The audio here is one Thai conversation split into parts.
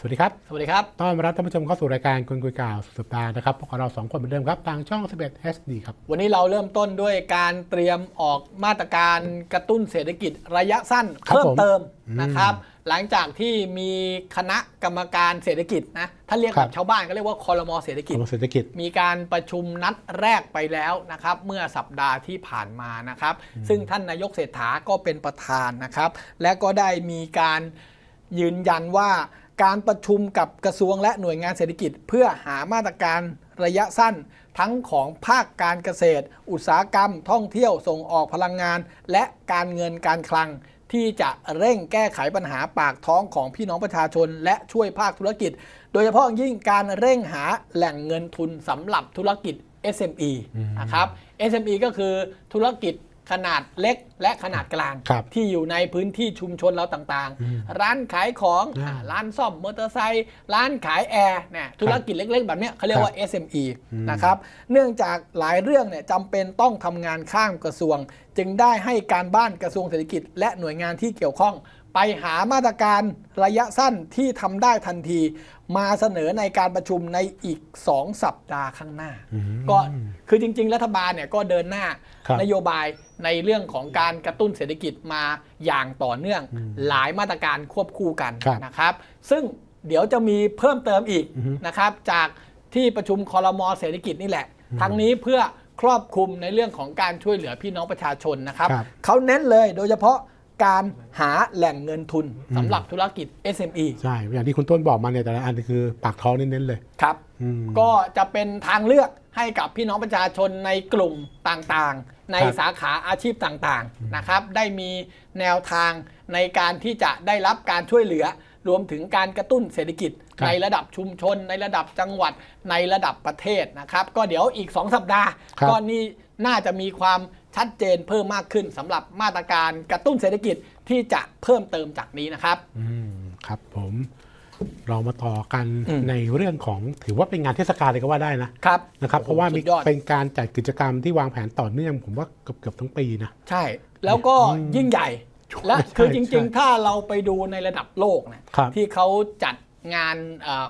สวัสดีครับ สวัสดีครับ ต้อนรับท่านผู้ชมเข้าสู่รายการคนคุยข่าวสุดสัปดาห์นะครับ พวกเราสองคนเหมือนเดิมครับ ทางช่อง 11 HD ครับ วันนี้เราเริ่มต้นด้วยการเตรียมออกมาตรการกระตุ้นเศรษฐกิจระยะสั้นครับเพิ่มผมเติมอืมนะครับ หลังจากที่มีคณะกรรมการเศรษฐกิจนะ ถ้าเรียกครัแบบบชาวบ้านก็เรียกว่าคอรมอเศรษฐกิจของเศรษฐกิจ มีการประชุมนัดแรกไปแล้วนะครับ เมื่อสัปดาห์ที่ผ่านมานะครับ ซึ่งท่านนายกเศรษฐาก็เป็นประธานนะครับ และก็ได้มีการยืนยันว่า การประชุมกับกระทรวงและหน่วยงานเศรษฐกิจ เพื่อหามาตรการระยะสั้น ทั้งของภาคการเกษตร อุตสาหกรรม ท่องเที่ยวส่งออกพลังงาน และการเงินการคลัง ที่จะเร่งแก้ไขปัญหาปากท้องของพี่น้องประชาชน และช่วยภาคธุรกิจ โดยเฉพาะยิ่งการเร่งหาแหล่งเงินทุนสำหรับธุรกิจ SME นะครับ SME ก็คือธุรกิจ ขนาดเล็กและขนาดกลาง ครับที่อยู่ในพื้นที่ชุมชนเราต่างๆร้านขายของอ่าอ่าร้านซ่อมมอเตอร์ไซค์ร้านขายแอร์เนี่ยธุรกิจเล็ก ๆ แบบเนี้ยเขาเรียกว่า SME นะครับเนื่องจากหลายเรื่องเนี่ยจำเป็นต้องทำงานข้ามกระทรวง จึงได้ให้การบ้านกระทรวงเศรษฐกิจ และหน่วยงานที่เกี่ยวข้อง ไปหามาตรการระยะสั้นที่ทำได้ทันที มาเสนอในการประชุมในอีก 2 สัปดาห์ข้างหน้า ก็คือจริง ๆ รัฐบาลเนี่ยก็เดินหน้าครับนโยบายในเรื่องของการกระตุ้นเศรษฐกิจมาอย่างต่อเนื่อง หลายมาตรการควบคู่กันครับนะครับ ซึ่งเดี๋ยวจะมีเพิ่มเติมอีกอือฮึนะครับ จากที่ประชุมคอรมอเศรษฐกิจนี่แหละ ทั้งนี้เพื่อครอบคลุมในเรื่องของการช่วยเหลือพี่น้องประชาชนนะครับครับเขาเน้นเลยโดยเฉพาะ การหาแหล่งเงินทุนสำหรับธุรกิจ SME ใช่ อย่างที่คุณต้นบอกมาเนี่ยแต่ละอันคือปากท้องเน้นๆเลย ครับอืมก็จะเป็นทางเลือกให้กับพี่น้องประชาชนในกลุ่มต่างๆ ในครับสาขาอาชีพต่างๆนะครับ ได้มีแนวทางในการที่จะได้รับการช่วยเหลือ รวมถึงการกระตุ้นเศรษฐกิจครับในระดับชุมชน ในระดับจังหวัดในระดับประเทศนะครับ ก็เดี๋ยวอีก 2 สัปดาห์ครับก็นี่น่าจะมีความ ชัดเจนเพิ่มมากขึ้นสำหรับมาตรการกระตุ้นเศรษฐกิจที่จะเพิ่มเติมจากนี้นะครับ อืมครับผมเรามาต่อกันอืม ในเรื่องของถือว่าเป็นงานเทศกาลเลยก็ว่าได้นะครับ นะครับโอ้เพโหราะว่ามีสุดยอด เป็นการจัดกิจกรรมที่วางแผนต่อเนื่อง ผมว่าเกือบเกือบทั้งปีนะ ใช่ แล้วก็ยิ่งใหญ่ และใช่คือจใช่ริงๆถ้าเราไปดูในระดับโลกเนี่ยครับที่เขาจัดงาน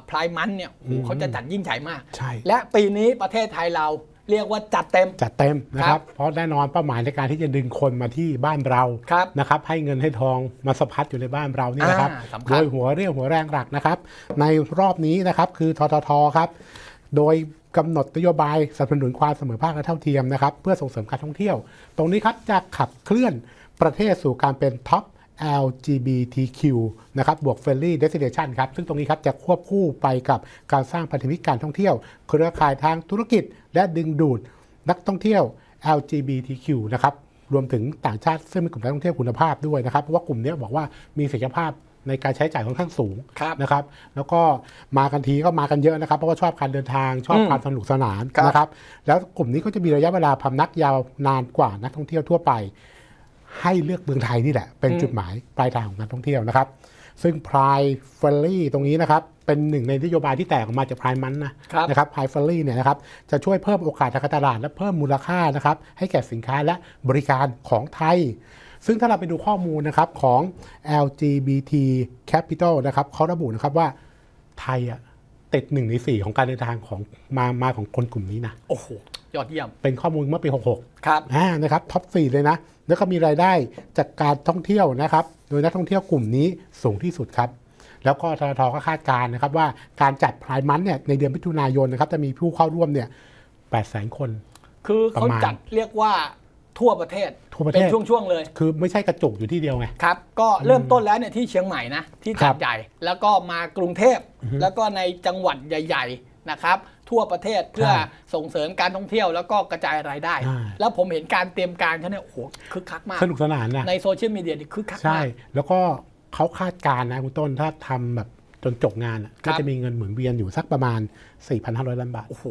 พลายมันเนี่ยโอ้โหอืม เขาจะจัดยิ่งใหญ่มาก ใช่ และปีนี้ประเทศไทยเรา เรียกว่าจัดเต็ม จัดเต็มนะคครัรับบ เพราะแน่นอนเป้าหมายในการที่จะดึงคนมาที่บ้านเราครับ นะครับให้เงินให้ทองมาสะพัดอยู่ในบ้านเรานี่นะครับ อ่าสำคัญโดยหัวเรี่ยวหัวแรงหลักนะครับ ในรอบนี้นะครับคือทททครับ โดยกำหนดนโยบายสนับสนุนความเสมอภาคและเท่าเทียมนะครับ เพื่อส่งเสริมการท่องเที่ยว ตรงนี้ครับจะขับเคลื่อนประเทศสู่การเป็นท็อป LGBTQ นะครับบวก Friendly Destination ครับ ซึ่งตรงนี้ครับจะควบคู่ไปกับการสร้างพันธมิตรการท่องเที่ยว เครือข่ายทางธุรกิจ และดึงดูดนักท่องเที่ยว LGBTQ นะครับรวมถึงต่างชาติซึ่งเป็นกลุ่มนักท่องเที่ยวคุณภาพด้วยนะครับเพราะว่ากลุ่มเนี้ยบอกว่ามีศักยภาพในการใช้จ่ายค่อนข้างสูงครับนะครับ แล้วก็มากันทีก็มากันเยอะนะครับ เพราะว่าชอบการเดินทางชอบอืมความสนุกสนานครับนะครับ แล้วกลุ่มนี้ก็จะมีระยะเวลาพำนักยาวนานกว่านักท่องเที่ยวทั่วไป ให้เลือกเมืองไทยนี่แหละ เป็นจุดหมายปลายทางของการท่องเที่ยวนะครับ ซึ่งพรายเฟลลี่ตรงนี้นะครับ เป็นหนึ่งในนโยบายที่แตกออกมาจากพรายมันนะครับนะครับพรายเฟลลี่เนี่ยนะครับจะช่วยเพิ่มโอกาสทางการตลาดและเพิ่มมูลค่านะครับให้แก่สินค้าและบริการของไทยซึ่งถ้าเราไปดูข้อมูลนะครับของ LGBT Capital นะครับเขาระบุนะครับว่าไทยอะติดหนึ่งในสี่ของการเดินทางของมามาของคนกลุ่มนี้นะ โอ้โห ยอดเยี่ยม เป็นข้อมูลเมื่อปี 66 ครับอ่านะครับท็อปสี่เลยนะ แล้วก็มีรายได้จากการท่องเที่ยวนะครับ โดยนักท่องเที่ยวกลุ่มนี้สูงที่สุดครับ แล้วก็ททก็คาดการณ์นะครับว่าการจัดพรายมันเนี่ยในเดือนมิถุนายนนะครับจะมีผู้เข้าร่วมเนี่ย8แสนคน คือเขาประมาณจัดเรียกว่าทั่วประเทศทั่วประเทเป็นศช่วงๆเลย คือไม่ใช่กระจุกอยู่ที่เดียวไงครับก็เริ่มต้นแล้วเนี่ยที่เชียงใหม่นะที่ครัจัดบใหญ่ แล้วก็มากรุงเทพแล้วก็ในจังหวัดใหญ่ ๆนะครับ ทั่วประเทศเพื่อใช่ส่งเสริมการท่องเที่ยวแล้วก็กระจายรายได้ใช่แล้วผมเห็นการเตรียมการเขาเนี่ยโอ้โหคึกคักมาก สนุกสนานนะในโซเชียลมีเดียนี่คึกคักใช่มากแล้วก็เขาคาดการณ์นะคุณต้นถ้าทำแบบจนจบงานอะครัก็บจะมีเงินหมุนเวียนอยู่สักประมาณ 4,500 ล้านบาทโอ้โห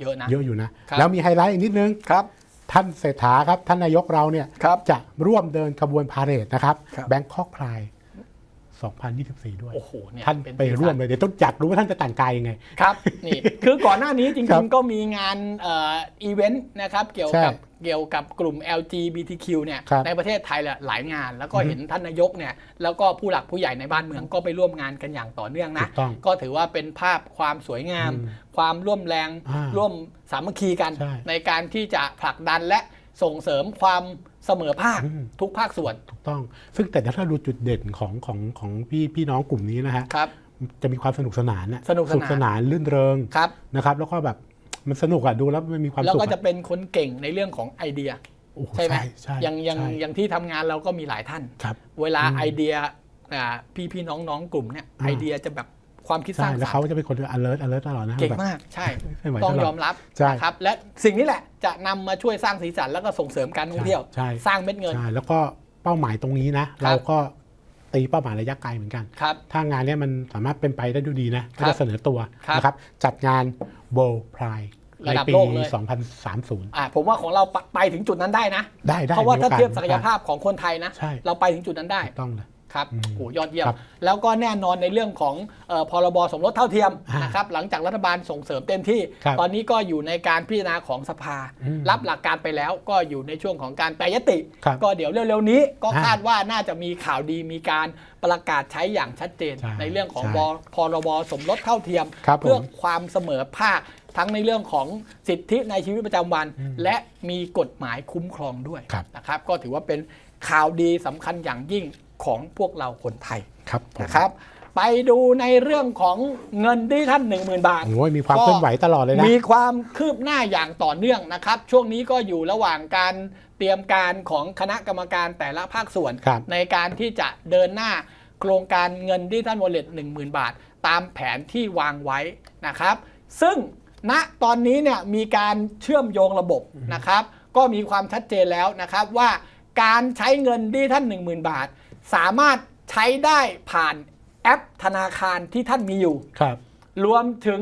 เยอะนะเยอะอยู่นะครับแล้วมีไฮไลท์อีกนิดนึงครับท่านเศรษฐาครับ ท่านนายกเราเนี่ยครับจะร่วมเดินขบวนพาเหรดนะครับครับแบงคอกพลาย 2024 ด้วย โอ้โหเนี่ยท่านเป็นไปร่วมเลยเดี๋ยวต้องอยากรู้ว่าท่านจะแต่งกายยังไง ครับ นี่ คือก่อนหน้านี้จครัริงบๆก็มีงานเอ่ออีเวนต์นะครับเกี่ยวกับใช่เกี่ยวกับกลุ่ม LGBTQ เนี่ยครับในประเทศไทยแหละหลายงาน แล้วก็อือฮึเห็นท่านนายกเนี่ยแล้วก็ผู้หลักผู้ใหญ่ในบ้านเมืองก็ไปร่วมงานกันอย่างต่อเนื่องนะ ถูกต้องก็ถือว่าเป็นภาพความสวยงาม อืมความร่วมแรง อ่าร่วมสามัคคีกันใช่ ในการที่จะผลักดันและส่งเสริมความ เสมอภาคอืมทุกภาคส่วนถูกต้อง ซึ่งแต่ถ้าเราดูจุดเด่นของของของพี่พี่น้องกลุ่มนี้นะฮะครับจะมีความสนุกสนานน่ะสนุกสนานสนานลื่นเริงครับนะครับ แล้วก็แบบมันสนุกอะดูแล้วมันมีความแล้วสุขก็อะจะเป็นคนเก่งในเรื่องของไอเดียโอ้โหใช่ไหมใช่อย่างอย่างใช่อย่างที่ทำงานเราก็มีหลายท่านครับเวลาอืมไอเดียอ่าพี่พี่น้องน้องกลุ่มเนี่ยอ่าไอเดียจะแบบ ความคิดสใช่ร้างแล้วสรรเขาค์จะเป็นคน alert alert ตลอดนะเก่งแบบ มากใช่ไม่ไหวต้องตลอดยอมรับใช่นะครับและสิ่งนี้แหละจะนำมาช่วยสร้างสีสันแล้วก็ส่งเสริมการท่องเที่ยว ใช่ สร้างเม็ดเงิน ใช่แล้วก็เป้าหมายตรงนี้นะเราก็ตีเป้าหมายระยะไกลเหมือนกัน ครับ ถ้างานเนี้ยมันสามารถเป็นไปได้ดูดีนะครัก็บจะเสนอตัวครับนะครับ จัดงาน World Pride ในระดับปี โลกเลย 2030 อ่าผมว่าของเราไปไปถึงจุดนั้นได้นะ ได้ได้เพราะว่าถ้ามีโอกสเทียบศักยภาพของคนไทยนะ ใช่ เราไปถึงจุดนั้นได้ ถูกต้องเลย ครับอืมโอ้ยอดเยี่ยมครับแล้วก็แน่นอนในเรื่องของเอ่อพรบสมรสเท่าเทียมอ่านนะครับหลังจากรัฐบาลส่งเสริมเต็มที่ครับตอนนี้ก็อยู่ในการพิจารณาของสภาอืมรับหลักการไปแล้วก็อยู่ในช่วงของการแปรยติครับก็เดี๋ยวเร็วๆนี้ก็อ่าคาดว่าน่าจะมีข่าวดีมีการประกาศใช้อย่างชัดเจนใช่ในเรื่องของใช่บพรบสมรสเท่าเทียมครับเพื่อผมความเสมอภาคทั้งในเรื่องของสิทธิในชีวิตประจำวันอืมและมีกฎหมายคุ้มครองด้วยครับนะครับก็ถือว่าเป็นข่าวดีสำคัญอย่างยิ่ง ของพวกเราคนไทยครับผมนะครับ ไปดูในเรื่องของเงินที่ท่าน10,000 บาทโอ้ยมีความเคลื่อนไหวตลอดเลยนะ มีความคืบหน้าอย่างต่อเนื่องนะครับ ช่วงนี้ก็อยู่ระหว่างการเตรียมการของคณะกรรมการแต่ละภาคส่วนครับในการที่จะเดินหน้าโครงการเงินดิจิทัลวอลเล็ต10,000 บาท ตามแผนที่วางไว้นะครับ ซึ่งณตอนนี้เนี่ยมีการเชื่อมโยงระบบนะครับ ก็มีความชัดเจนแล้วนะครับว่าการใช้เงินดิจิทัล10,000 บาท สามารถใช้ได้ผ่านแอปธนาคารที่ท่านมีอยู่ ครับ รวมถึง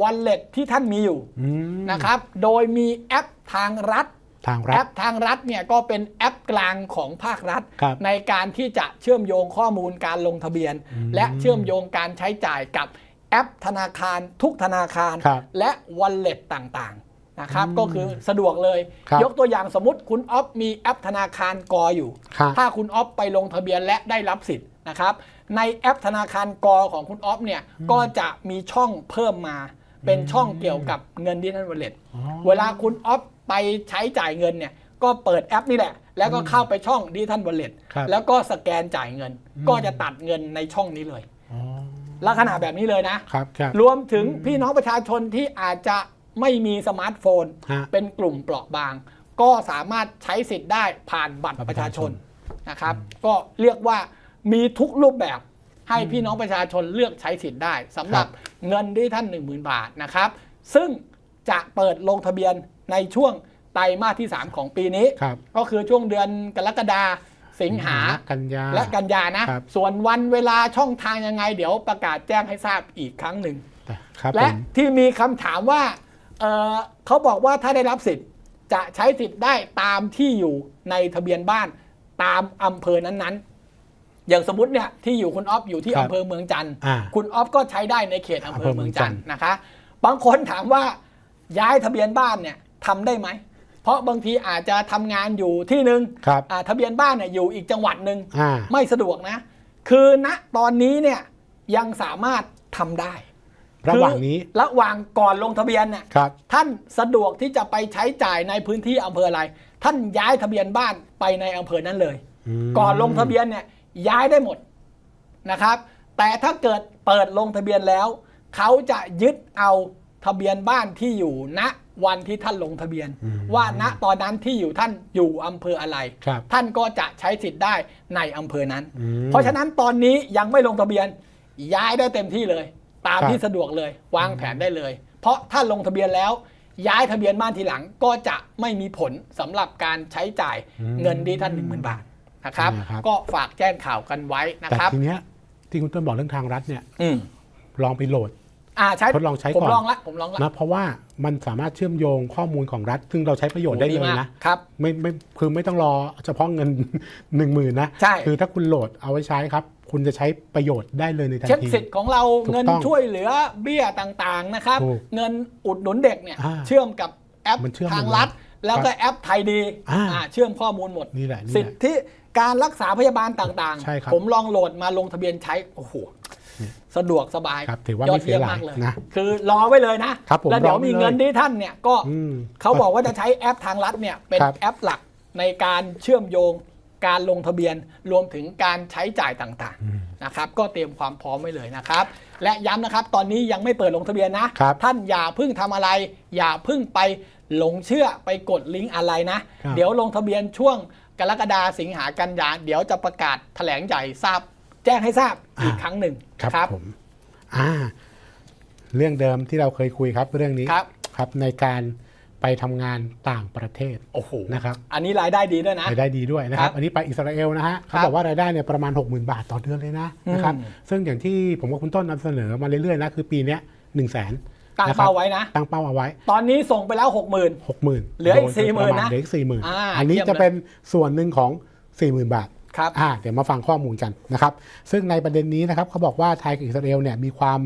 wallet ที่ท่านมีอยู่อืมนะครับ โดยมีแอปทางรัฐ ทางแอรัฐปทางรัฐเนี่ยก็เป็นแอปกลางของภาครัฐ ครับในการที่จะเชื่อมโยงข้อมูลการลงทะเบียน อืมและเชื่อมโยงการใช้จ่ายกับแอปธนาคารทุกธนาคาร ครับ และ wallet ต่างๆ นะครับอืมก็คือสะดวกเลย ครับยกตัวอย่างสมมติคุณออฟมีแอปธนาคารกออยู่ ครับถ้าคุณออฟไปลงทะเบียนและได้รับสิทธิ์นะครับ ในแอปธนาคารกอของคุณออฟเนี่ยก็จะมีช่องเพิ่มมา เป็นช่องเกี่ยวกับเงินดิจิทัลวอลเล็ตอ๋อ เวลาคุณออฟไปใช้จ่ายเงินเนี่ยก็เปิดแอปนี่แหละ แล้วก็เข้าไปช่องดิจิทัลวอลเล็ตครับ แล้วก็สแกนจ่ายเงิน ก็จะตัดเงินในช่องนี้เลย อ๋อลักษณะแบบนี้เลยนะ ครับครับ รวมถึงพี่น้องประชาชนที่อาจจะ ไม่มีสมาร์ทโฟน ฮะ เป็นกลุ่มเปราะบาง ก็สามารถใช้สิทธิ์ได้ผ่านบัตรประชาชนนะครับ ก็เรียกว่ามีทุกรูปแบบให้พี่น้องประชาชนเลือกใช้สิทธิ์ได้สำหรับเงินที่ท่าน10,000 บาทนะครับ ซึ่งจะเปิดลงทะเบียนในช่วงไตรมาสที่ 3 ของปีนี้ ครับ ก็คือช่วงเดือนกรกฎาสิงหา กันยา และกันยานะ ครับ ส่วนวันเวลาช่องทางยังไง เดี๋ยวประกาศแจ้งให้ทราบอีกครั้งหนึ่ง ครับผและมที่มีคำถามว่า เอ่อเขาบอกว่าถ้าได้รับสิทธิ์จะใช้สิทธิ์ได้ตามที่อยู่ในทะเบียนบ้านตามอำเภอนั้นๆ อย่างสมมติเนี่ยที่อยู่คุณออฟอยู่ที่ครับอำเภอเมืองจันทร์อ่าคุณออฟก็ใช้ได้ในเขตอำเภอเมืองจันทร์อำเภอเมืองจันทร์นะคะ บางคนถามว่าย้ายทะเบียนบ้านเนี่ยทำได้ไหมเพราะบางทีอาจจะทำงานอยู่ที่หนึ่งครับอ่าทะเบียนบ้านเนี่ยอยู่อีกจังหวัดหนึ่งอ่าไม่สะดวกนะ คือณตอนนี้เนี่ยยังสามารถทำได้ ระหว่างนี้คือระหว่างก่อนลงทะเบียนเนี่ยครับท่านสะดวกที่จะไปใช้จ่ายในพื้นที่อำเภออะไร ท่านย้ายทะเบียนบ้านไปในอำเภอนั้นเลยมก่อนลงทะเบียนเนี่ยย้ายได้หมดนะครับ แต่ถ้าเกิดเปิดลงทะเบียนแล้ว เขาจะยึดเอาทะเบียนบ้านที่อยู่ณวันที่ท่านลงทะเบียน ว่าณตอนนั้นที่อยู่ท่านอยู่อำเภออะไรครับท่านก็จะใช้สิทธิ์ได้ในอำเภอนั้นอืมเพราะฉะนั้นตอนนี้ยังไม่ลงทะเบียนย้ายได้เต็มที่เลย ตามครับที่สะดวกเลยวางแผนได้เลย เพราะถ้าลงทะเบียนแล้ว ย้ายทะเบียนบ้านทีหลังก็จะไม่มีผลสำหรับการใช้จ่ายเงินดีท่านหนึ่งหมื่นบาทนะครับ นะครับ ก็ฝากแจ้งข่าวกันไว้นะแต่ครับ ทีเนี้ยที่คุณต้นบอกเรื่องทางรัฐเนี่ยอืม ลองไปโหลด อ่าใช้ทดลองใช้ผมก่อนลองละผมลองละ นะเพราะว่ามันสามารถเชื่อมโยงข้อมูลของรัฐ ซึ่งเราใช้ประโยชน์ได้เลยมากนะครับ ไม่ไม่คือไม่ต้องรอเฉพาะเงินหนึ่งหมื่นนะ ใช่ คือถ้าคุณโหลดเอาไว้ใช้ครับ คุณจะใช้ประโยชน์ได้เลยในทันเช็คที สิทธิ์ของเราถูกเงินต้องช่วยเหลือเบี้ยต่างๆนะครับ ถูกเงินอุดหนุนเด็กเนี่ยอ่าเชื่อมกับแอปมันเชื่อมทางหมดเลยรัฐ แล้วก็ครับแอปไทยดีอ่า อ่าเชื่อมข้อมูลหมด นี่แหละนี่สิแหทละ ธิการรักษาพยาบาลต่างใช่ครับ ผมลองโหลดมาลงทะเบียนใช้ โอ้โห สะดวกสบายครับถือว่ายอไม่ดเสีเยี่ยยมหลายมากเลยนะคือรอไว้เลยนะครับผมแล้วเดี๋ยวรอไว้มีเลยเงินที่ท่านเนี่ยก็อืมเขาบอกว่าจะใช้แอปทางรัฐเนี่ยเป็นครับแอปหลักในการเชื่อมโยงการลงทะเบียนรวมถึงการใช้จ่ายต่างๆนะครับก็เตรียมความพร้อมไว้เลยนะครับ และย้ำนะครับตอนนี้ยังไม่เปิดลงทะเบียนนะครับท่านอย่าเพิ่งทำอะไร อย่าเพิ่งไปหลงเชื่อไปกดลิงก์อะไรนะครับเดี๋ยวลงทะเบียนช่วงกรกฎาสิงหากันยาเดี๋ยวจะประกาศแถลงใหญ่ทราบ แจ้งให้ทราบอีกครั้งหนึ่งครับผมอ่าเรื่องเดิมที่เราเคยคุยครับเรื่องนี้ครับครับในการไปทำงานต่างประเทศโอ้โหนะครับอันนี้รายได้ดีด้วยนะ รายได้ดีด้วยนะครัครับบ อันนี้ไปอิสราเอลนะฮะเขาครับบอกว่ารายได้เนี่ยประมาณ 60,000 บาทต่อเดือนเลยนะนะครับอืมซึ่งอย่างที่ผมกับคุณต้นนำเสนอมาเรื่อยๆนะคือปีเนี้ยหนึ่งแสนตั้งเป้าไว้นะ ตั้งเป้าเอาไว้ ตอนนี้ส่งไปแล้ว 60,000หกหมื่นเหลืออีก40,000นะเหลืออีกสี่หมื่นอ่าอันนี้เยี่ยมจะเป็นส่วนหนึ่งของสี่หมื่นบาท ครับอ่าเดี๋ยวมาฟังข้อมูลกันนะครับ ซึ่งในประเด็นนี้นะครับเขาบอกว่าไทยกับอิสราเอลเนี่ยมีความ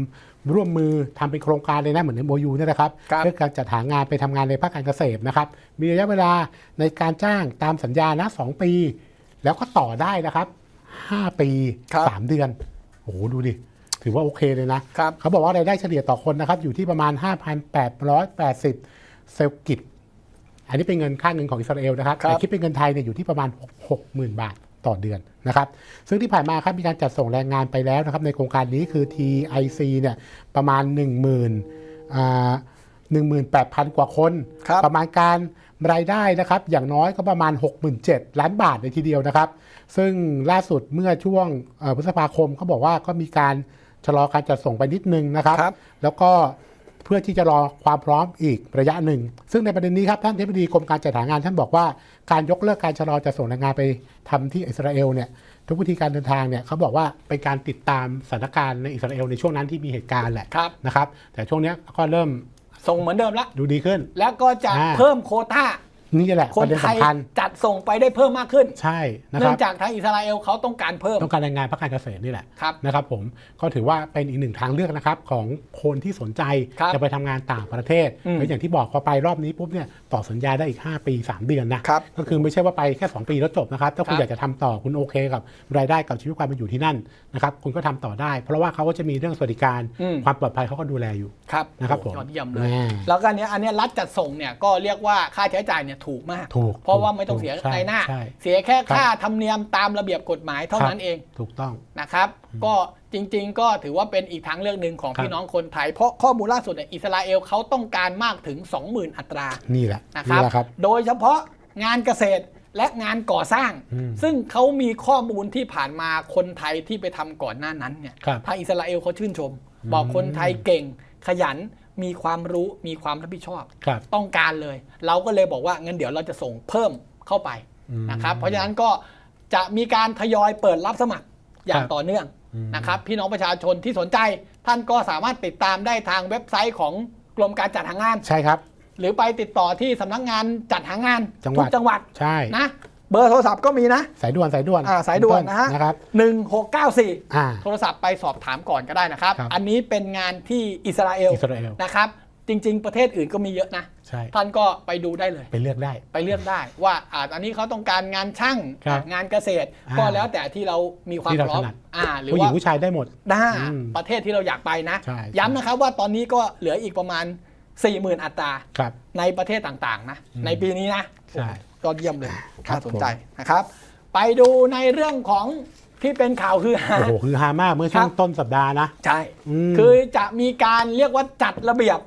ร่วมมือทำเป็นโครงการเลยนะเหมือน MOU เนี่ยนะครับครับเพื่อการจัดหางานไปทำงานในภาคการเกษตรนะครับ มีระยะเวลาในการจ้างตามสัญญานะ2ปี แล้วก็ต่อได้นะครับ 5 ปีครับ3เดือนโอ้โหดูดิถือว่าโอเคเลยนะครับเขาบอกว่ารายได้เฉลี่ยต่อคนนะครับ อยู่ที่ประมาณ 5,880 เซลกิตอันนี้เป็นเงินค่าเงินของอิสราเอลนะครับครับแต่คิดเป็นเงินไทยเนี่ยอยู่ที่ประมาณ 60,000 บาท ต่อเดือนนะครับ ซึ่งที่ผ่านมาครับมีการจัดส่งแรงงานไปแล้วนะครับ ในโครงการนี้คือ TIC เนี่ยประมาณ 10,000อ่า18,000 กว่าคนครับประมาณการรายได้นะครับ อย่างน้อยก็ประมาณ 67,000ล้านบาทเลยทีเดียวนะครับ ซึ่งล่าสุดเมื่อช่วงเอ่อพฤษภาคมเขาบอกว่าก็มีการชะลอการจัดส่งไปนิดนึงนะครับครับแล้วก็ เพื่อที่จะรอความพร้อมอีกระยะหนึ่ง ซึ่งในประเด็นนี้ครับท่านเทพดีกรมการจัดหางานท่านบอกว่าการยกเลิกการชะลอจะส่งแรงงานไปทำที่อิสราเอลเนี่ยทุกวิธีการเดินทางเนี่ยเขาบอกว่าเป็นการติดตามสถานการณ์ในอิสราเอลในช่วงนั้นที่มีเหตุการณ์แหละครับนะครับ แต่ช่วงเนี้ยก็เริ่มส่งเหมือนเดิมแล้วดูดีขึ้น แล้วก็จะอ่าเพิ่มโควต้า นี่แหละคปนระเด็นไทยสำคัญจัดส่งไปได้เพิ่มมากขึ้น ใช่นะคเนื่อรังบจากทางอิสราเอลเขาต้องการเพิ่มต้องการแรงงานภาคการเกษตรนี่แหละครับนะครับผมก็ถือว่าเป็นอีกหนึ่งทางเลือกนะครับของคนที่สนใจครับจะไปทำงานต่างประเทศอืมแล้วอย่างที่บอกพอไปรอบนี้ปุ๊บเนี่ยต่อสัญญาได้อีก 5 ปี 3 เดือนนะครับก็คือไม่ใช่ว่าไปแค่ 2 ปีแล้วจบนะครับถ้าคุณครับอยากจะทำต่อคุณโอเคกับรายได้กับชีวิตความเป็นอยู่ที่นั่นนะครับคุณก็ทำต่อได้ เพราะว่าเขาก็จะมีเรื่องสวัสดิการอืมความปลอดภัยเขาก็ดูแลอยู่ครับนะครับโอ้ผมยอดเยี่ยมเลยแน่แล้วก็อันเนี้ยอันเนี้ยรัฐจัดส่งเนี่ยก็เรียกว่าค่าใช้จ่ายเนี่ยถูกมาก ถูกเพราะว่าถูกไม่ต้องเสียใช่ในหน้าใช่เสียแค่ครับค่าธรรมเนียมตามระเบียบกฎหมายเท่านั้นเอง ถูกต้องนะครับ ก็จริง ๆ ก็ถือว่าเป็นอีกทางเลือกหนึ่งของครับพี่น้องคนไทย เพราะข้อมูลล่าสุดเนี่ยอิสราเอลเขาต้องการมากถึง 20,000 อัตรา นี่แหละนะคนี่รับแหละครับ โดยเฉพาะงานเกษตรและงานก่อสร้างอืมซึ่งเขามีข้อมูลที่ผ่านมาคนไทยที่ไปทำก่อนหน้านั้นเนี่ยครับทางอิสราเอลเขาชื่นชม บอกคนไทยเก่งขยัน มีความรู้มีความรับผิดชอบ ครับ ต้องการเลย เราก็เลยบอกว่างั้นเดี๋ยวเราจะส่งเพิ่มเข้าไปอืมนะครับ เพราะฉะนั้นก็จะมีการทยอยเปิดรับสมัครอย่าคงรับต่อเนื่องอืม นะครับ พี่น้องประชาชนที่สนใจ ท่านก็สามารถติดตามได้ทางเว็บไซต์ของกรมการจัดหางาน ใช่ครับ หรือไปติดต่อที่สำนักงานจัดหางานจังหวัทุดกจังหวัดใช่ นะ เบอร์โทรศัพท์ก็มีนะ สายด่วนสายด่วนอ่าสายด่วนนะฮะนะครับ1694อ่า โทรศัพท์ไปสอบถามก่อนก็ได้นะครับ ครับอันนี้เป็นงานที่อิสราเอลอิสราเอล นะครับ จริง ๆ ประเทศอื่นก็มีเยอะนะ ใช่ท่านก็ไปดูได้เลย ไปเลือกได้ ไปเลือกได้ว่าอ่าอันนี้เขาต้องการงานช่างครับงานเกษตร อ่าก็แล้วแต่ที่เรามีความที่เราพร้อมถนัด อ่า หรือผู้หญิว่างผู้ชายได้หมดหน้าอืมประเทศที่เราอยากไปนะ ใช่ ย้ำนะครับว่าตอนนี้ก็เหลืออีกประมาณ 40,000 อัตรา ครับ ในประเทศต่างๆนะ อืมในปีนี้นะใช่ ยอดเยี่ยมเลยครับน่าสนใจนะครับ ไปดูในเรื่องของที่เป็นข่าวคือฮา โอ้โหคือฮามากเมื่อช่วงครับต้นสัปดาห์นะ ใช่ อืม คือจะมีการเรียกว่าจัดระเบียบ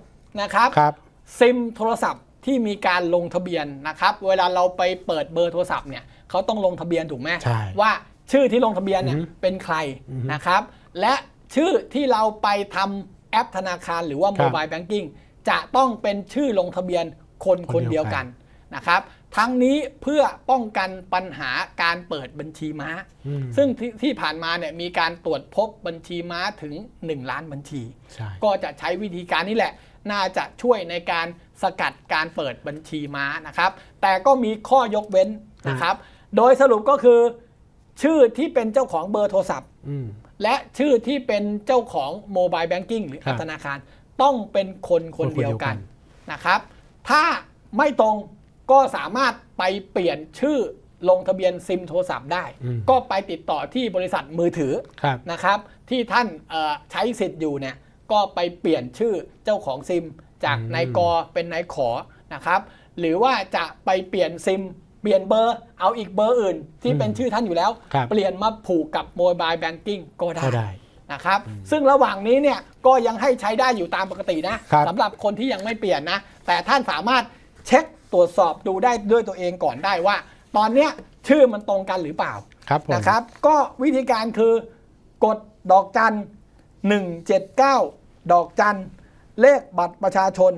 นะครับ ครับ ซิมโทรศัพท์ที่มีการลงทะเบียนนะครับ เวลาเราไปเปิดเบอร์โทรศัพท์เนี่ยเขาต้องลงทะเบียนถูกไหมใช่ว่าชื่อที่ลงทะเบียนเนี่ยอือฮึเป็นใครอือฮึนะครับ และชื่อที่เราไปทำแอปธนาคารหรือว่าคโมรับบายแบงกิ้งจะต้องเป็นชื่อลงทะเบียนคนคคนนเดีเดียยววกักันนนะครับ ทั้งนี้เพื่อป้องกันปัญหาการเปิดบัญชีม้าอืมซึ่งที่ที่ผ่านมาเนี่ยมีการตรวจพบบัญชีม้าถึง 1 ล้านบัญชีใช่ก็จะใช้วิธีการนี้แหละ น่าจะช่วยในการสกัดการเปิดบัญชีม้านะครับ แต่ก็มีข้อยกเว้นนะครับ โดยสรุปก็คือ ชื่อที่เป็นเจ้าของเบอร์โทรศัพท์อืมและชื่อที่เป็นเจ้าของโมบายแบงกิ้งหรือครับธนาคาร ต้องเป็นคนคนคนเดียวกันเดียวนะครับ ถ้าไม่ตรง ก็สามารถไปเปลี่ยนชื่อลงทะเบียนซิมโทรศัพท์ได้ อืม ก็ไปติดต่อที่บริษัทมือถือ ครับ นะครับที่ท่านเอ่อใช้สิทธิ์อยู่เนี่ยก็ไปเปลี่ยนชื่อเจ้าของซิม จากอืม นายกเป็นนายขอนะครับ หรือว่าจะไปเปลี่ยนซิม เปลี่ยนเบอร์เอาอีกเบอร์อื่น ที่เป็นชื่อท่านอยู่แล้ว ครับ เปลี่ยนมาผูกกับโมบายแบงกิ้งก็ได้ก็ได้ นะครับซึ่งระหว่างนี้เนี่ยก็ยังให้ใช้ได้อยู่ตามปกตินะครับ สำหรับคนที่ยังไม่เปลี่ยนนะ แต่ท่านสามารถเช็ค ตรวจสอบดูได้ด้วยตัวเองก่อนได้ว่า ตอนเนี้ยชื่อมันตรงกันหรือเปล่าครับผมนะครับ ก็วิธีการคือกดดอกจัน 179 ดอกจัน เลขบัตรประชาชน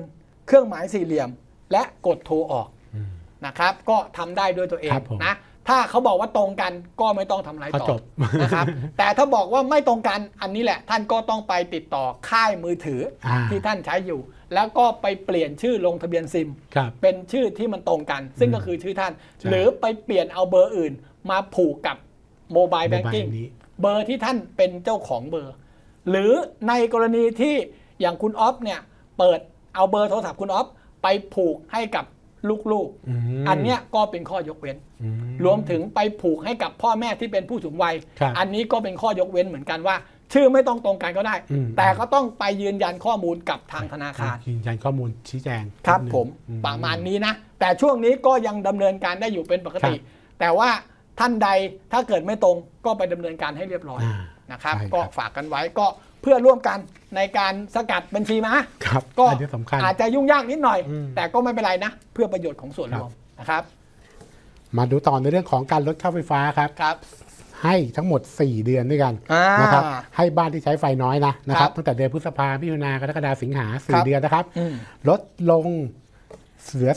เครื่องหมายสี่เหลี่ยม และกดโทรออกอืมนะครับ ก็ทำได้ด้วยตัวเองครับผมนะถ้าเขาบอกว่าตรงกันก็ไม่ต้องทำอะไรก็ต่อจบนะครับ แต่ถ้าบอกว่าไม่ตรงกันอันนี้แหละ ท่านก็ต้องไปติดต่อค่ายมือถืออาที่ท่านใช้อยู่ แล้วก็ไปเปลี่ยนชื่อลงทะเบียนซิม ครับเป็นชื่อที่มันตรงกัน ซึ่งอืมก็คือชื่อท่าน ใช่ หรือไปเปลี่ยนเอาเบอร์อื่น มาผูกกับโมบายแบงกิ้งโมบายนี้ เบอร์ที่ท่านเป็นเจ้าของเบอร์ หรือในกรณีที่อย่างคุณออฟเนี่ยเปิดเอาเบอร์โทรศัพท์คุณออฟไปผูกให้กับลูกอืม ๆ อันเนี้ยก็เป็นข้อยกเว้น อืรวมถึงไปผูกให้กับพ่อแม่ที่เป็นผู้สูงวัย ครับ อันนี้ก็เป็นข้อยกเว้นเหมือนกันว่า ชื่อไม่ต้องตรงกันก็ได้ อืม แต่ก็ต้องไปยืนยันข้อมูลกับทางธนาคาร ยืนยันข้อมูลชี้แจงครับนิดนึงผมอื ประมาณนี้นะ แต่ช่วงนี้ก็ยังดำเนินการได้อยู่เป็นปกติ ครับแต่ว่าท่านใดถ้าเกิดไม่ตรงก็ไปดำเนินการให้เรียบร้อยอ่านะครับ ใช่ครับ ก็ฝากกันไว้ก็เพื่อร่วมกันในการสกัดบัญชีมาครับก็อันนี้สำคัญ อาจจะยุ่งยากนิดหน่อย อืมแต่ก็ไม่เป็นไรนะ เพื่อประโยชน์ของส่วนครัรบวมนะครับมาดูต่อในเรื่องของการลดค่าไฟฟ้าครับ ครับ ให้ทั้งหมด 4 เดือนด้วยกันอ่านนะครับให้บ้านที่ใช้ไฟน้อยนะนะคครัรับบตั้งแต่เดือนพฤษภามิถุนากรกฎาสิงหาครัสี่บเดือนนะครับอืมลดลงเหลือ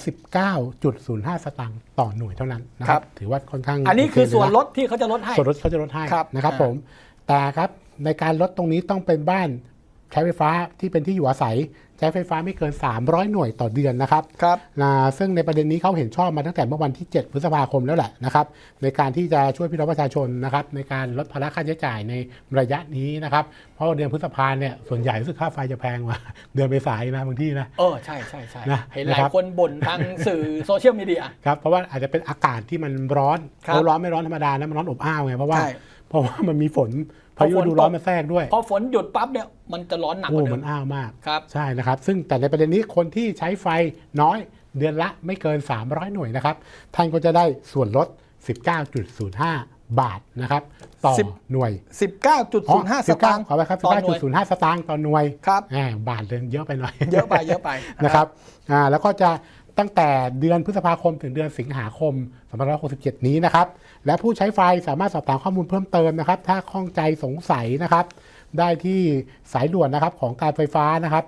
19.05 สตางค์ต่อหน่วยเท่านั้นนะคครัรับบถือว่าค่อนข้าง อันนี้คือโเเลยะส่วนลดที่เขาจะลดให้ ส่วนลดเขาจะลดให้ครับนะครับอ่าผมแต่ครับในการลดตรงนี้ต้องเป็นบ้านใช้ไฟฟ้าที่เป็นที่อยู่อาศัย ใช้ไฟฟ้าไม่เกิน 300 หน่วยต่อเดือนนะครับครับนะซึ่งในประเด็นนี้เขาเห็นชอบมาตั้งแต่เมื่อวันที่ 7 พฤษภาคมแล้วแหละนะครับ ในการที่จะช่วยพี่น้องประชาชนนะครับในการลดภาระค่าใช้จ่ายในระยะนี้นะครับ เพราะว่าเดือนพฤษภาเนี่ยส่วนใหญ่รู้สึกค่าไฟจะแพงกว่า เดือนเมษายนนะบางที่นะ เออใช่ใช่ใช่นะเห็นหลานะยครับคนบ่นทางสื่อโซเชียลมีเดียครับเพราะว่าอาจจะเป็นอากาศที่มันร้อนครับเขาร้อนไม่ร้อนธรรมดานะมันร้อนอบอ้าวไงเพราะว่าใช่ เพราะว่ามันมีฝนพายุพอฝนฤดูร้อนตกมาแทรกด้วยพอฝนหยุดปั๊บเนี่ยมันจะร้อนหนักกโอ้ว่าเดิมัมนอ้าวมากครับใช่นะครับ ซึ่งแต่ในประเด็นนี้คนที่ใช้ไฟน้อยเดือนละไม่เกิน 300 หน่วยนะครับ ท่านก็จะได้ส่วนลด 19.05 บาทนะครับ ต่อสิบหน่วย 19.05 สตางค์ขอไปครับต่อหน่วย19.05 สตางค์ต่อหน่วยครับแหมบาทเลยเยอะไปหน่อยเยอะไปเยอะไปนะครับอ่าแล้วก็จะตั้งแต่เดือนพฤษภาคมถึงเดือนสิงหาคม2567 นี้นะครับ และผู้ใช้ไฟสามารถสอบถามข้อมูลเพิ่มเติมนะครับ ถ้าข้องใจสงสัยนะครับ ได้ที่สายด่วนนะครับของการไฟฟ้านะครับ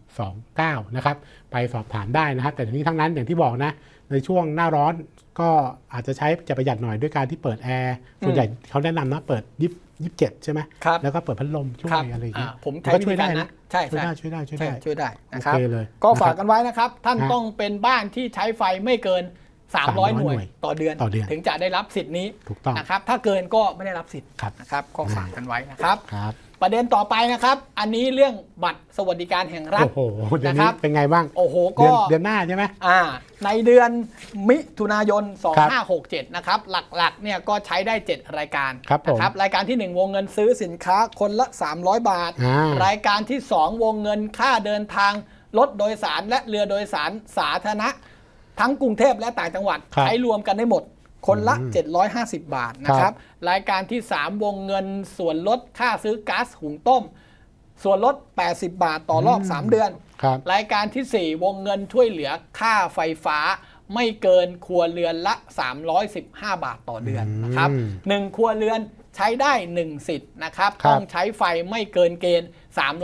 1129นะครับ ไปสอบถามได้นะครับ แต่ทีนี้ทั้งนั้นอย่างที่บอกนะ ในช่วงหน้าร้อนก็อาจจะใช้จะประหยัดหน่อยด้วยการที่เปิดแอร์ส่วนใหญ่เขาแนะนำนะเปิดยี่สิบเจ็ดใช่ไหมครับแล้วก็เปิดพัดลมช่วครัยอะไรอย่างเงี้ยอ่าผมนใช้ก็วิช่วธียกาได้รนะนะใช่ช่วยใช่ได้ช่วยได้ช่วยใช่ได้ช่วยได้โอนะครับเคเลยก็นะครับฝากกันไว้นะครับ ท่านฮะต้องเป็นบ้านที่ใช้ไฟไม่เกิน 300 300หน่วยหน่วยต่อเดือน ต่อเดือน ถึงจะได้รับสิทธิ์นี้ถูกต้องนะครับ ถ้าเกินก็ไม่ได้รับสิทธิ์ครับนะครับก็ฝากกันไว้นะครับครับ ประเด็นต่อไปนะครับ อันนี้เรื่องบัตรสวัสดิการแห่งรัฐโอ้โหเดือนนะคนี้รับเป็นไงบ้างโอ้โหเดือก็นเดือนหน้าใช่ไหมอ่า ในเดือนมิถุนายนครับ2567 นะครับ หลักๆเนี่ยก็ใช้ได้ 7 รายการครับผมนะรายการที่ 1 วงเงินซื้อสินค้าคนละ 300 บาทอ่ารายการที่ 2 วงเงินค่าเดินทางรถโดยสารและเรือโดยสารสาธารณะ ทั้งกรุงเทพและต่างจังหวัดครับใช้รวมกันได้หมด คนละอืม750 บาทนะครับ รายการที่ 3 วงเงินส่วนลดค่าซื้อก๊าซหุงต้ม ส่วนลด 80 บาทต่อรอบ 3 เดือนครับรายการที่ 4 วงเงินช่วยเหลือค่าไฟฟ้าไม่เกินครัวเรือนละ 315 บาทต่อเดือนนะครับอืมหนึ่งครัวเรือนใช้ได้ 1 สิทธิ์นะครับครับต้องใช้ไฟไม่เกินเกณฑ์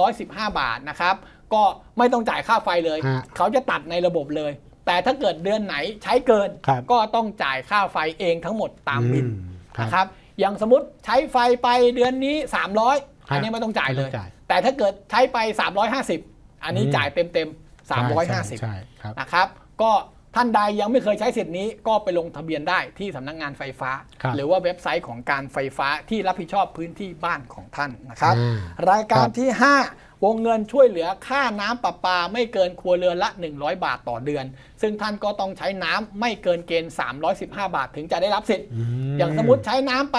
315 บาทนะครับ ก็ไม่ต้องจ่ายค่าไฟเลยฮะเขาจะตัดในระบบเลย แต่ถ้าเกิดเดือนไหนใช้เกิน ครับก็ต้องจ่ายค่าไฟเองทั้งหมดตามบินอืมครับนะครับอย่างสมมติใช้ไฟไปเดือนนี้ 300 อันนี้ไม่ต้องจ่ายเลย ไม่ต้องจ่าย แต่ถ้าเกิดใช้ไป 350 อันนี้อืมจ่ายเต็มเต็มๆ350ใช่ใช่ครับ นะครับ ก็ ท่านใดยังไม่เคยใช้สิทธิ์นี้ก็ไปลงทะเบียนได้ที่สำนักงานไฟฟ้า ครับ หรือว่าเว็บไซต์ของการไฟฟ้าที่รับผิดชอบพื้นที่บ้านของท่านนะครับอ่ารายกาครรับที่ 5 วงเงินช่วยเหลือค่าน้ำประปาไม่เกินครัวเรือนละ 100 บาทต่อเดือน ซึ่งท่านก็ต้องใช้น้ำไม่เกินเกณฑ์ 315 บาทถึงจะได้รับสิทธิ์ อย่างสมมติใช้น้ำไป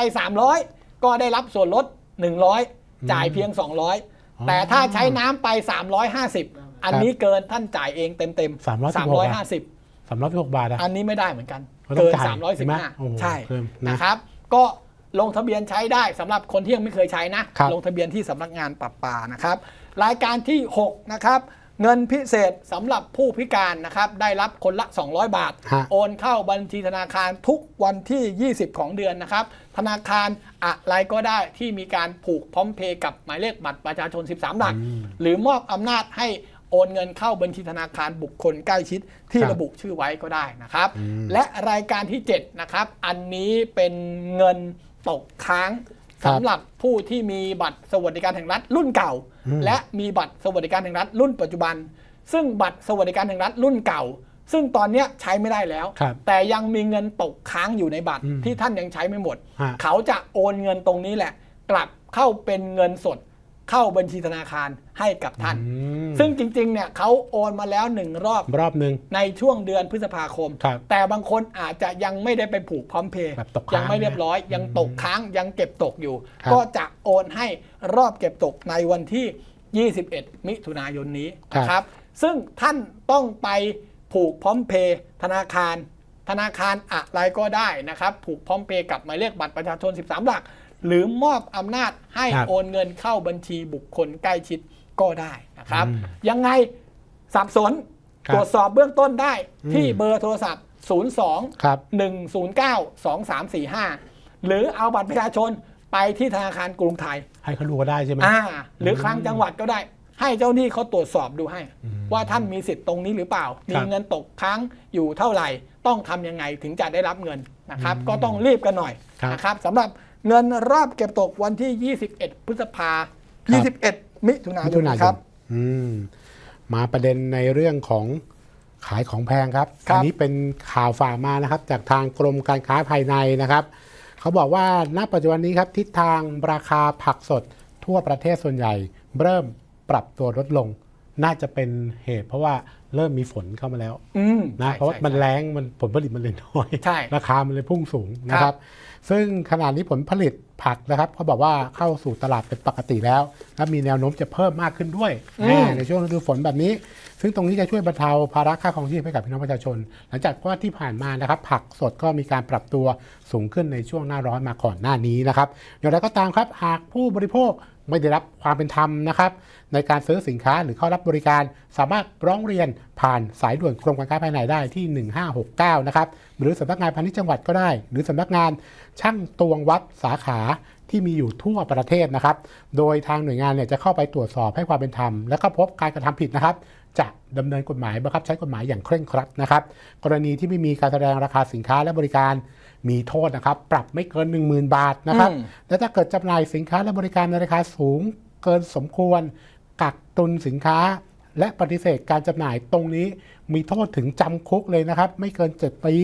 300 ก็ได้รับส่วนลด 100 จ่ายเพียง 200 แต่ถ้าใช้น้ำไป 350 อันนี้เกินท่านจ่ายเองเต็มๆ316 350 สามร้อยสิบหกบาทอะอันนี้ไม่ได้เหมือนกันก็ต้องเกินจ่ายใช่ไหมโอ้โห315ใช่เพิ่มนะนะครับ ก็ลงทะเบียนใช้ได้สำหรับคนที่ยังไม่เคยใช้นะครับลงทะเบียนที่สำนักงานปรับปานะครับ รายการที่ 6 นะครับ เงินพิเศษสำหรับผู้พิการนะครับ ได้รับคนละ 200 บาทฮะโอนเข้าบัญชีธนาคารทุกวันที่ 20 ของเดือนนะครับ ธนาคารอะไรก็ได้ที่มีการผูกพร้อมเพย์กับหมายเลขบัตรประชาชน 13 หลัก หรือมอบอำนาจให้ โอนเงินเข้าบัญชีธนาคารบุคคลใกล้ชิดที่ครับระบุชื่อไว้ก็ได้นะครับและรายการที่ 7 นะครับ อันนี้เป็นเงินตกค้างครับ สำหรับผู้ที่มีบัตรสวัสดิการแห่งรัฐรุ่นเก่าอืมและมีบัตรสวัสดิการแห่งรัฐรุ่นปัจจุบัน ซึ่งบัตรสวัสดิการแห่งรัฐรุ่นเก่า ซึ่งตอนเนี้ยใช้ไม่ได้แล้ว ครับ แต่ยังมีเงินตกค้างอยู่ในบัตรอืมที่ท่านยังใช้ไม่หมด ฮะ เขาจะโอนเงินตรงนี้แหละ กลับเข้าเป็นเงินสด เข้าบัญชีธนาคารให้กับท่าน อืมซึ่งจริงๆเนี่ยเขาโอนมาแล้วหนึ่งรอบรอบหนึ่ง ในช่วงเดือนพฤษภาคม ครับแต่บางคนอาจจะยังไม่ได้ไปผูกพร้อมเพย์แบบตกค้างยังไม่เรียบร้อย ยังตกค้างยังเก็บตกอยู่ ครับ ก็จะโอนให้รอบเก็บตกในวันที่ 21 มิถุนายนนี้นะครับ ซึ่งท่านต้องไปผูกพร้อมเพย์ธนาคาร ธนาคารอะไรก็ได้นะครับ ผูกพร้อมเพย์กับหมายเลขบัตรประชาชน 13 หลัก หรือมอบอำนาจให้ครับโอนเงินเข้าบัญชีบุคคลใกล้ชิดก็ได้นะครับ อืมยังไงสับสนครับตรวจสอบเบื้องต้นได้ที่อืม เบอร์โทรศัพท์ 02 ครับ 109 2345 หรือเอาบัตรประชาชนไปที่ธนาคารกรุงไทย ให้เขาดูก็ได้ใช่ไหม อ่า หรือคลังจังหวัดก็ได้ ให้เจ้าหนี้เขาตรวจสอบดูให้ว่าท่านมีสิทธิ์ตรงนี้หรือเปล่า มีเงินตกค้างอยู่เท่าไหร่ ต้องทำยังไงถึงจะได้รับเงินนะครับ ก็ต้องรีบกันหน่อยครับ นะครับสำหรับ เงินรอบเก็บตกวันที่ 21 พฤษภาครับ21 มิถุนายมิถุนนายครับนอืมมาประเด็นในเรื่องของขายของแพงครับครับอันี้เป็นข่าวฝากมานะครับ จากทางกรมการค้าภายในนะครับ เขาบอกว่าณปัจจุบันนี้ครับ ทิศทางราคาผักสดทั่วประเทศส่วนใหญ่ เริ่มปรับตัวลดลง น่าจะเป็นเหตุ เพราะว่าเริ่มมีฝนเข้ามาแล้ว อืม นะใช่เพราะว่าใช่มันแรงมันผลผลิตมันเลยน้อย ใช่ราคามันเลยพุ่งสูงนะคครัรับ บ ซึ่งขณะนี้ผลผลิตผักนะครับเขาบอกว่าเข้าสู่ตลาดเป็นปกติแล้ว และมีแนวโน้มจะเพิ่มมากขึ้นด้วยแน่ในช่วงฤดูฝนแบบนี้ ซึ่งตรงนี้จะช่วยบรรเทาภาระค่าครองชีพให้กับพี่น้องประชาชน หลังจากว่าที่ผ่านมานะครับ ผักสดก็มีการปรับตัวสูงขึ้นในช่วงหน้าร้อนมาก่อนหน้านี้นะครับอย่างไรก็ตามครับหากผู้บริโภค ไม่ได้รับความเป็นธรรมนะครับ ในการซื้อสินค้าหรือเข้ารับบริการ สามารถร้องเรียนผ่านสายด่วนกรมการค้าภายในได้ที่ 1569 นะครับ หรือสำนักงานพาณิชย์จังหวัดก็ได้ หรือสำนักงานช่างตวงวัดสาขาที่มีอยู่ทั่วประเทศนะครับ โดยทางหน่วยงานเนี่ยจะเข้าไปตรวจสอบให้ความเป็นธรรม แล้วก็พบการกระทำผิดนะครับ จะดำเนินกฎหมายบังคับใช้กฎหมายอย่างเคร่งครัดนะครับ กรณีที่ไม่มีการแสดงราคาสินค้าและบริการ มีโทษนะครับ ปรับไม่เกิน 10,000 บาทนะครับอืมและถ้าเกิดจำหน่ายสินค้าและบริการในราคาสูงเกินสมควร กักตุนสินค้า และปฏิเสธการจำหน่ายตรงนี้ มีโทษถึงจำคุกเลยนะครับ ไม่เกิน 7 ปี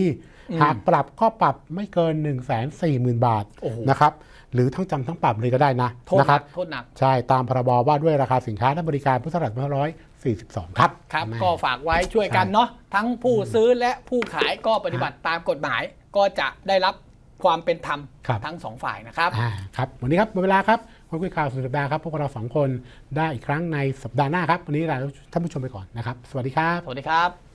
หากปรับก็ปรับไม่เกิน 1 4 0 0 0 0 บาทโอ้โหนะครับหรือทั้งจำทั้งปรับเลยก็ได้นะโทษหนะคนัรักบโทษหนัก ใช่ตามพรบว่าด้วยราคาสินค้าและบริการพุทธศักราช2542 ครับครับแม่ก็ฝากไว้ช่วยกันเนาะทั้งผู้ซื้อและผู้ขายก็ปฏิบัติตามกฎหมาย ก็จะได้รับความเป็นธรรมครับทั้งสองฝ่ายนะครับอ่าครับ วันนี้ครับหมดเวลาครับคุยคุยข่าวสุดสัปดาห์ครับพวกเราสองคนได้อีกครั้งในสัปดาห์หน้าครับ วันนี้ลาท่านผู้ชมไปก่อนนะครับ สวัสดีครับ สวัสดีครับ